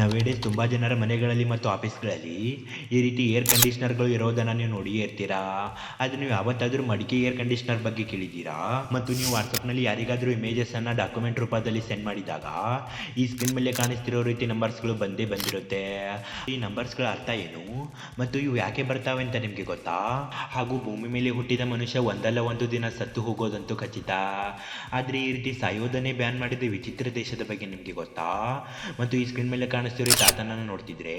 Nowadays ತುಂಬ ಜನರ ಮನೆಗಳಲ್ಲಿ ಮತ್ತು ಆಫೀಸ್ಗಳಲ್ಲಿ ಈ ರೀತಿ ಏರ್ ಕಂಡೀಷ್ನರ್ಗಳು ಇರೋದನ್ನು ನೀವು ನೋಡಿಯೇ ಇರ್ತೀರಾ? ಅದು ನೀವು ಯಾವತ್ತಾದರೂ ಮಡಿಕೆ ಏರ್ ಕಂಡೀಷ್ನರ್ ಬಗ್ಗೆ ಕೇಳಿದ್ದೀರಾ? ಮತ್ತು ನೀವು ವಾಟ್ಸಪ್ನಲ್ಲಿ ಯಾರಿಗಾದರೂ ಇಮೇಜಸನ್ನು ಡಾಕ್ಯುಮೆಂಟ್ ರೂಪದಲ್ಲಿ ಸೆಂಡ್ ಮಾಡಿದಾಗ ಈ ಸ್ಕ್ರೀನ್ ಮೇಲೆ ಕಾಣಿಸ್ತಿರೋ ರೀತಿ ನಂಬರ್ಸ್ಗಳು ಬಂದೇ ಬಂದಿರುತ್ತೆ. ಈ ನಂಬರ್ಸ್ಗಳ ಅರ್ಥ ಏನು? ಮತ್ತು ಇವು ಯಾಕೆ ಬರ್ತಾವೆ ಅಂತ ನಿಮಗೆ ಗೊತ್ತಾ? ಹಾಗೂ ಭೂಮಿ ಮೇಲೆ ಹುಟ್ಟಿದ ಮನುಷ್ಯ ಒಂದಲ್ಲ ಒಂದು ದಿನ ಸತ್ತು ಹೋಗೋದಂತೂ ಖಚಿತ. ಆದರೆ ಈ ರೀತಿ ಸಾಯೋದನ್ನೇ ಬ್ಯಾನ್ ಮಾಡಿದ ವಿಚಿತ್ರ ದೇಶದ ಬಗ್ಗೆ ನಿಮಗೆ ಗೊತ್ತಾ? ಮತ್ತು ಈ ಸ್ಕ್ರೀನ್ ಮೇಲೆ ಕಾಣಿಸ್ತಿರೋ ಈ ತಾತನನ್ನು ನೋಡ್ತಿದ್ರೆ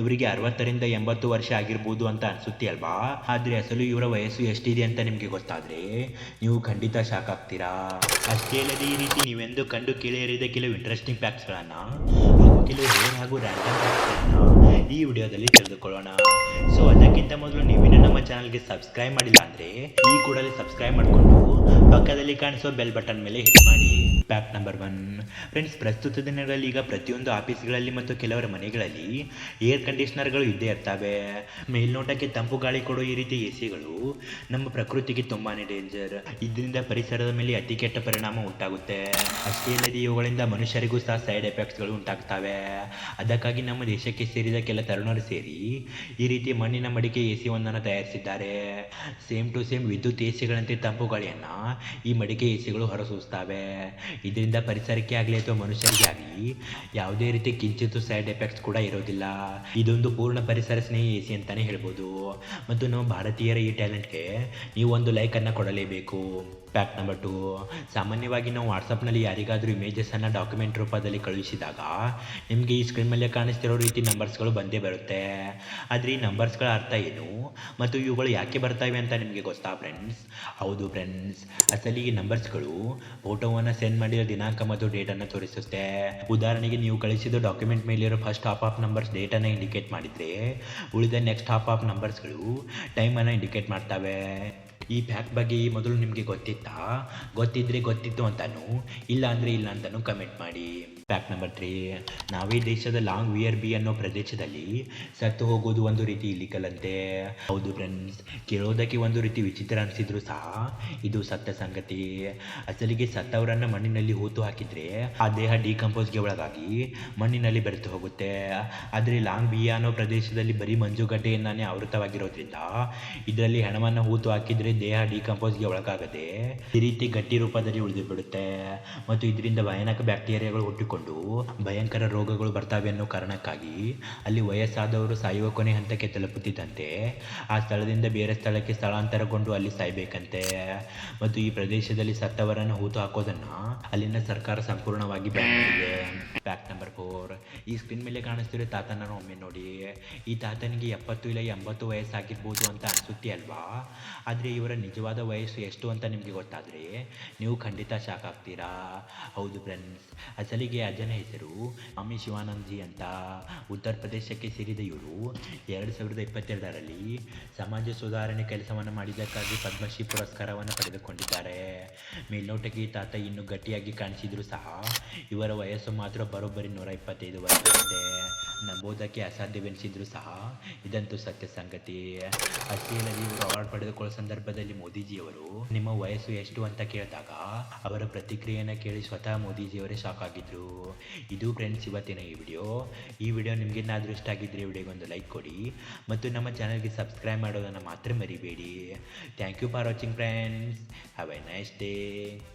ಇವರಿಗೆ ಅರವತ್ತರಿಂದ ಎಂಬತ್ತು ವರ್ಷ ಆಗಿರ್ಬೋದು ಅಂತ ಅನ್ಸುತ್ತೆ ಅಲ್ವಾ? ಆದರೆ ಅಸಲು ಇವರ ವಯಸ್ಸು ಎಷ್ಟಿದೆ ಅಂತ ನಿಮಗೆ ಗೊತ್ತಾದ್ರೆ ನೀವು ಖಂಡಿತ ಶಾಕ್ ಆಗ್ತೀರಾ? ಅಷ್ಟೇ ಅಲ್ಲದೆ ಈ ರೀತಿ ನೀವೆಂದು ಕಂಡು ಕೇಳಿಯರಿದ ಕೆಲವು ಇಂಟ್ರೆಸ್ಟಿಂಗ್ ಫ್ಯಾಕ್ಟ್ಸ್ಗಳನ್ನು ಹಾಗೂ ಕೆಲವು ರೇರ್ ಹಾಗೂ ರ್ಯಾಂಡಮ್ ಫ್ಯಾಕ್ಟ್ಸ್ಗಳನ್ನು ಈ ವಿಡಿಯೋದಲ್ಲಿ ತಿಳಿದುಕೊಳ್ಳೋಣ. ಸೊ ಅದಕ್ಕಿಂತ ಮೊದಲು ನೀವಿನ್ನೂ ನಮ್ಮ ಚಾನಲ್ಗೆ ಸಬ್ಸ್ಕ್ರೈಬ್ ಮಾಡಿಲ್ಲ ಅಂದರೆ ಈ ಕೂಡಲೇ ಸಬ್ಸ್ಕ್ರೈಬ್ ಮಾಡಿಕೊಂಡು ಪಕ್ಕದಲ್ಲಿ ಕಾಣಿಸುವ ಬೆಲ್ ಬಟನ್ ಮೇಲೆ ಹಿಟ್ ಮಾಡಿ. ಪ್ಯಾಕ್ ನಂಬರ್ ಒನ್ ಫ್ರೆಂಡ್ಸ್ ಪ್ರಸ್ತುತ ದಿನಗಳಲ್ಲಿ ಈಗ ಪ್ರತಿಯೊಂದು ಆಫೀಸ್ಗಳಲ್ಲಿ ಮತ್ತು ಕೆಲವರ ಮನೆಗಳಲ್ಲಿ ಏರ್ ಕಂಡೀಷನರ್ಗಳು ಇದ್ದೇ ಇರ್ತವೆ. ಮೇಲ್ನೋಟಕ್ಕೆ ತಂಪು ಗಾಳಿ ಕೊಡೋ ಈ ರೀತಿ ಎ ಸಿಗಳು ನಮ್ಮ ಪ್ರಕೃತಿಗೆ ತುಂಬಾ ಡೇಂಜರ್ ಇದರಿಂದ ಪರಿಸರದ ಮೇಲೆ ಅತಿ ಕೆಟ್ಟ ಪರಿಣಾಮ ಉಂಟಾಗುತ್ತೆ. ಅಷ್ಟೇ ಅಲ್ಲದೆ ಇವುಗಳಿಂದ ಮನುಷ್ಯರಿಗೂ ಸಹ ಸೈಡ್ ಎಫೆಕ್ಟ್ಸ್ಗಳು ಉಂಟಾಗ್ತವೆ. ಅದಕ್ಕಾಗಿ ನಮ್ಮ ದೇಶಕ್ಕೆ ಸೇರಿದ ಕೆಲ ತರುಣರು ಸೇರಿ ಈ ರೀತಿ ಮಣ್ಣಿನ ಮಡಿಕೆ ಎ ಸಿ ಒಂದನ್ನು ತಯಾರಿಸಿದ್ದಾರೆ. ಸೇಮ್ ಟು ಸೇಮ್ ವಿದ್ಯುತ್ ಎ ಸಿಗಳಂತೆ ತಂಪು ಗಾಳಿಯನ್ನು ಈ ಮಡಿಕೆ ಎಸಿಗಳು ಹೊರಸೂಸ್ತಾವೆ. ಇದರಿಂದ ಪರಿಸರಕ್ಕೆ ಆಗಲಿ ಅಥವಾ ಮನುಷ್ಯರಿಗೆ ಆಗಲಿ, ಯಾವುದೇ ರೀತಿ ಕಿಂಚಿತ್ತು ಸೈಡ್ ಎಫೆಕ್ಟ್ಸ್ ಕೂಡ ಇರೋದಿಲ್ಲ. ಇದೊಂದು ಪೂರ್ಣ ಪರಿಸರ ಸ್ನೇಹಿ ಎಸಿ ಅಂತಾನೆ ಹೇಳ್ಬೋದು. ಮತ್ತು ನಾವು ಭಾರತೀಯರ ಈ ಟ್ಯಾಲೆಂಟ್ಗೆ ನೀವು ಒಂದು ಲೈಕನ್ನು ಕೊಡಲೇಬೇಕು. ಪ್ಯಾಕ್ ನಂಬರ್ ಟು, ಸಾಮಾನ್ಯವಾಗಿ ನಾವು ವಾಟ್ಸಪ್ನಲ್ಲಿ ಯಾರಿಗಾದರೂ ಇಮೇಜಸನ್ನು ಡಾಕ್ಯುಮೆಂಟ್ ರೂಪದಲ್ಲಿ ಕಳುಹಿಸಿದಾಗ, ನಿಮಗೆ ಈ ಸ್ಕ್ರೀನ್ ಮೇಲೆ ಕಾಣಿಸ್ತಿರೋ ರೀತಿ ನಂಬರ್ಸ್ಗಳು ಬಂದೇ ಬರುತ್ತೆ. ಆದರೆ ಈ ನಂಬರ್ಸ್ಗಳ ಅರ್ಥ ಏನು? ಮತ್ತು ಇವುಗಳು ಯಾಕೆ ಬರ್ತವೆ ಅಂತ ನಿಮಗೆ ಗೊತ್ತಾ, ಫ್ರೆಂಡ್ಸ್? ಹೌದು, ಫ್ರೆಂಡ್ಸ್. ಅಸಲಿ ನಂಬರ್ಸ್ಗಳು ಫೋಟೋವನ್ನು ಸೆಂಡ್ ಮಾಡಿದ ದಿನಾಂಕ ಮತ್ತು ಡೇಟನ್ನು ತೋರಿಸುತ್ತೆ. ಉದಾಹರಣೆಗೆ ನೀವು ಕಳಿಸಿದ ಡಾಕ್ಯುಮೆಂಟ್ ಮೇಲಿರೋ ಫಸ್ಟ್ ಹಾಫ್ ಆಫ್ ನಂಬರ್ಸ್ ಡೇಟನ್ನು ಇಂಡಿಕೇಟ್ ಮಾಡಿದರೆ ಉಳಿದ ನೆಕ್ಸ್ಟ್ ಹಾಫ್ ಆಫ್ ನಂಬರ್ಸ್ಗಳು ಟೈಮನ್ನು ಇಂಡಿಕೇಟ್ ಮಾಡ್ತವೆ. ಈ ಪ್ಯಾಕ್ ಬಗ್ಗೆ ಈ ಮೊದಲು ನಿಮಗೆ ಗೊತ್ತಿತ್ತಾ? ಗೊತ್ತಿದ್ರೆ ಗೊತ್ತಿತ್ತು ಅಂತಾನು ಇಲ್ಲ ಅಂದರೆ ಇಲ್ಲ ಅಂತಾನು ಕಮೆಂಟ್ ಮಾಡಿ. ಪ್ಯಾಕ್ ನಂಬರ್ ತ್ರೀ ನಾವೇ ದೇಶದ ಲಾಂಗ್ ವಿಯರ್ ಬಿ ಅನ್ನೋ ಪ್ರದೇಶದಲ್ಲಿ ಸತ್ತು ಹೋಗೋದು ಒಂದು ರೀತಿ ಇಲಿಕಲ್ ಅಂತೆ ಹೌದು ಫ್ರೆಂಡ್ಸ್ ಕೇಳೋದಕ್ಕೆ ಒಂದು ರೀತಿ ವಿಚಿತ್ರ ಅನಿಸಿದ್ರು ಸಹ ಇದು ಸತ್ಯ ಸಂಗತಿ. ಅಸಲಿಗೆ ಸತ್ತವರನ್ನ ಮಣ್ಣಿನಲ್ಲಿ ಹೂತು ಹಾಕಿದ್ರೆ ಆ ದೇಹ ಡಿಕಂಪೋಸ್ಗೆ ಒಳಗಾಗಿ ಮಣ್ಣಿನಲ್ಲಿ ಬೆರೆತು ಹೋಗುತ್ತೆ. ಆದರೆ ಲಾಂಗ್ ಬಿ ಅನ್ನೋ ಪ್ರದೇಶದಲ್ಲಿ ಬರೀ ಮಂಜುಗಡ್ಡೆಯನ್ನೇ ಆವೃತವಾಗಿರೋದ್ರಿಂದ ಇದರಲ್ಲಿ ಹೆಣವನ್ನು ಹೂತು ಹಾಕಿದ್ರೆ ದೇಹ ಡಿಕಂಪೋಸ್ಗೆ ಒಳಗಾಗದೆ ಈ ರೀತಿ ಗಟ್ಟಿ ರೂಪದಲ್ಲಿ ಉಳಿದು ಬಿಡುತ್ತೆ. ಮತ್ತು ಇದರಿಂದ ಭಯಾನಕ ಬ್ಯಾಕ್ಟೀರಿಯಾಗಳು ಹುಟ್ಟಿಕೊಂಡು ಭಯಂಕರ ರೋಗಗಳು ಬರ್ತಾವೆ ಅನ್ನೋ ಕಾರಣಕ್ಕಾಗಿ ಅಲ್ಲಿ ವಯಸ್ಸಾದವರು ಸಾಯುವ ಕೊನೆ ಹಂತಕ್ಕೆ ತಲುಪುತ್ತಿದ್ದಂತೆ. ಆ ಸ್ಥಳದಿಂದ ಬೇರೆ ಸ್ಥಳಕ್ಕೆ ಸ್ಥಳಾಂತರಗೊಂಡು ಅಲ್ಲಿ ಸಾಯ್ಬೇಕಂತೆ. ಮತ್ತು ಈ ಪ್ರದೇಶದಲ್ಲಿ ಸತ್ತವರನ್ನು ಹೂತು ಹಾಕೋದನ್ನ ಅಲ್ಲಿನ ಸರ್ಕಾರ ಸಂಪೂರ್ಣವಾಗಿ ಬ್ಯಾನ್ ಮಾಡಿದೆ. ಫ್ಯಾಕ್ಟ್ ನಂಬರ್ ಫೋರ್ ಈ ಸ್ಕ್ರೀನ್ ಮೇಲೆ ಕಾಣಿಸ್ತಿರೋ ತಾತನ ಒಮ್ಮೆ ನೋಡಿ. ಈ ತಾತನಿಗೆ ಎಪ್ಪತ್ತು ಇಲ್ಲ ಎಂಬತ್ತು ವಯಸ್ಸಾಗಿರ್ಬೋದು ಅಂತ ಅನಿಸುತ್ತೆ ಅಲ್ವಾ? ಆದರೆ ಇವರ ನಿಜವಾದ ವಯಸ್ಸು ಎಷ್ಟು ಅಂತ ನಿಮಗೆ ಗೊತ್ತಾದರೆ ನೀವು ಖಂಡಿತ ಶಾಕ್ ಆಗ್ತೀರಾ. ಹೌದು ಫ್ರೆಂಡ್ಸ್ ಅಸಲಿಗೆ ಅಜ್ಜನ ಹೆಸರು ಸ್ವಾಮಿ ಶಿವಾನಂದ್ ಜಿ ಅಂತ ಉತ್ತರ ಪ್ರದೇಶಕ್ಕೆ ಸೇರಿದ ಇವರು ಎರಡು ಸಾವಿರದ ಇಪ್ಪತ್ತೆರಡರಲ್ಲಿ ಸಮಾಜ ಸುಧಾರಣೆ ಕೆಲಸವನ್ನು ಮಾಡಿದ್ದಕ್ಕಾಗಿ ಪದ್ಮಶ್ರೀ ಪುರಸ್ಕಾರವನ್ನು ಪಡೆದುಕೊಂಡಿದ್ದಾರೆ. ಮೇಲ್ನೋಟಕ್ಕೆ ತಾತ ಇನ್ನೂ ಗಟ್ಟಿಯಾಗಿ ಕಾಣಿಸಿದ್ರು ಸಹ. ಇವರ ವಯಸ್ಸು ಮಾತ್ರ ಬರೋಬ್ಬರಿ ನೂರ ಇಪ್ಪತ್ತೈದು ವರ್ಷದಂತೆ ನಂಬೋದಕ್ಕೆ ಅಸಾಧ್ಯವೆನಿಸಿದ್ರು ಸಹ. ಇದಂತೂ ಸತ್ಯ ಸಂಗತಿ. ಅಷ್ಟೇ ಅಲ್ಲದೆ ಇವರು ಅವಾರ್ಡ್ ಪಡೆದುಕೊಳ್ಳೋ ಸಂದರ್ಭದಲ್ಲಿ ಮೋದಿಜಿಯವರು, ನಿಮ್ಮ ವಯಸ್ಸು ಎಷ್ಟು ಅಂತ ಕೇಳಿದಾಗ ಅವರ ಪ್ರತಿಕ್ರಿಯೆಯನ್ನು ಕೇಳಿ ಸ್ವತಃ ಮೋದಿಜಿಯವರೇ ಶಾಕ್ ಆಗಿದ್ರು. ಇದು ಫ್ರೆಂಡ್ಸ್ ಇವತ್ತಿನ ಈ ವಿಡಿಯೋ ಈ ವಿಡಿಯೋ ನಿಮಗೇನಾದರೂ ಇಷ್ಟ ಆಗಿದ್ರೆ ವಿಡಿಯೋಗೆ ಒಂದು ಲೈಕ್ ಕೊಡಿ. ಮತ್ತು ನಮ್ಮ ಚಾನಲ್ಗೆ ಸಬ್ಸ್ಕ್ರೈಬ್ ಮಾಡೋದನ್ನು ಮಾತ್ರ ಮರಿಬೇಡಿ. Thank you for watching friends have a nice day Cuídense.